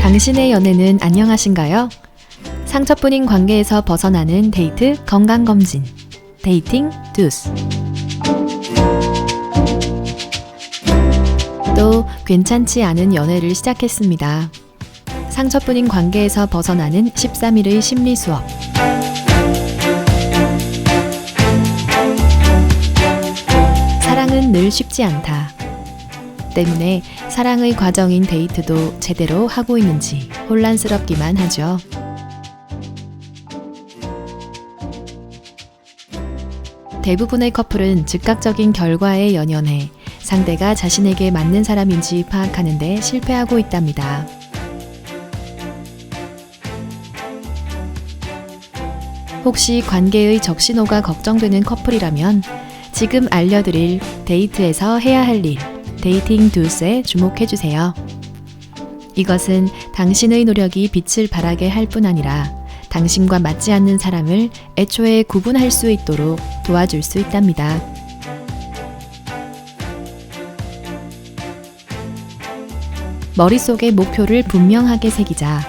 당신의 연애는 안녕하신가요? 상처뿐인 관계에서 벗어나는 데이트 건강검진. 데이팅 두스. 또 괜찮지 않은 연애를 시작했습니다. 상처뿐인 관계에서 벗어나는 13일의 심리 수업. 사랑은 늘 쉽지 않다. 때문에 사랑의 과정인 데이트도 제대로 하고 있는지 혼란스럽기만 하죠. 대부분의 커플은 즉각적인 결과에 연연해 상대가 자신에게 맞는 사람인지 파악하는데 실패하고 있답니다. 혹시 관계의 적신호가 걱정되는 커플이라면 지금 알려드릴 데이트에서 해야 할 일, 데이팅 두스에 주목해주세요. 이것은 당신의 노력이 빛을 발하게 할 뿐 아니라 당신과 맞지 않는 사람을 애초에 구분할 수 있도록 도와줄 수 있답니다. 머릿속에 목표를 분명하게 새기자.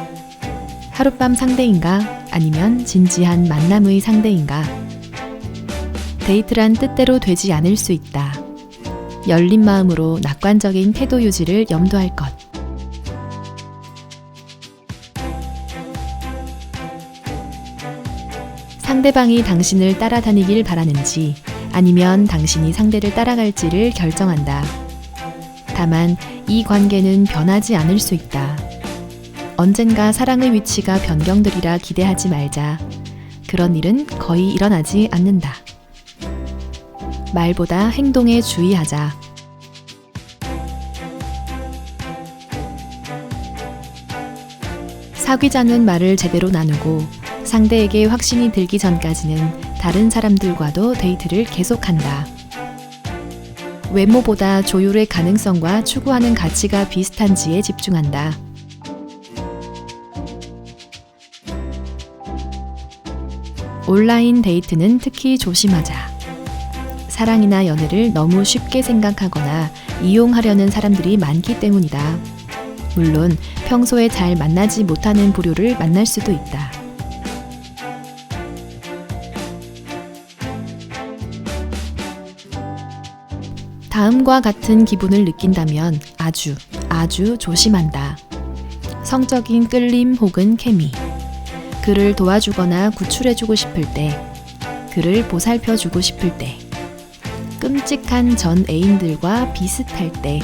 하룻밤 상대인가? 아니면 진지한 만남의 상대인가? 데이트란 뜻대로 되지 않을 수 있다. 열린 마음으로 낙관적인 태도 유지를 염두할 것. 상대방이 당신을 따라다니길 바라는지 아니면 당신이 상대를 따라갈지를 결정한다. 다만 이 관계는 변하지 않을 수 있다. 언젠가 사랑의 위치가 변경되리라 기대하지 말자. 그런 일은 거의 일어나지 않는다. 말보다 행동에 주의하자. 사귀자는 말을 제대로 나누고 상대에게 확신이 들기 전까지는 다른 사람들과도 데이트를 계속한다. 외모보다 조율의 가능성과 추구하는 가치가 비슷한지에 집중한다. 온라인 데이트는 특히 조심하자. 사랑이나 연애를 너무 쉽게 생각하거나 이용하려는 사람들이 많기 때문이다. 물론 평소에 잘 만나지 못하는 부류를 만날 수도 있다. 다음과 같은 기분을 느낀다면 아주, 아주 조심한다. 성적인 끌림 혹은 케미. 그를 도와주거나 구출해주고 싶을 때. 그를 보살펴주고 싶을 때. 끔찍한 전 애인들과 비슷할 때.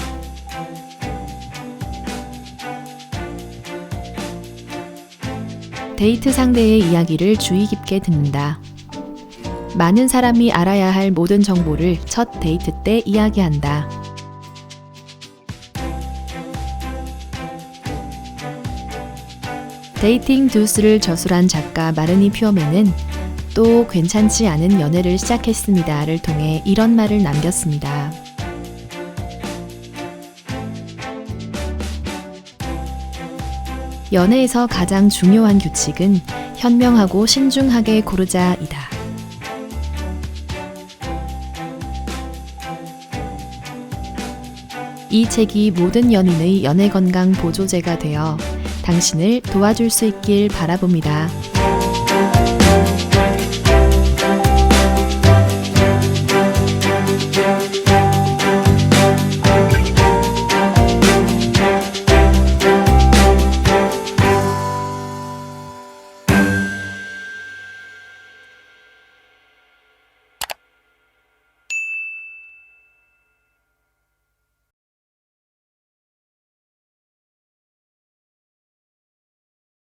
데이트 상대의 이야기를 주의 깊게 듣는다. 많은 사람이 알아야 할 모든 정보를 첫 데이트 때 이야기한다. 데이팅 두스를 저술한 작가 마르니 퓨어맨은 또 괜찮지 않은 연애를 시작했습니다를 통해 이런 말을 남겼습니다. 연애에서 가장 중요한 규칙은 현명하고 신중하게 고르자이다. 이 책이 모든 연인의 연애 건강 보조제가 되어 당신을 도와줄 수 있길 바라봅니다.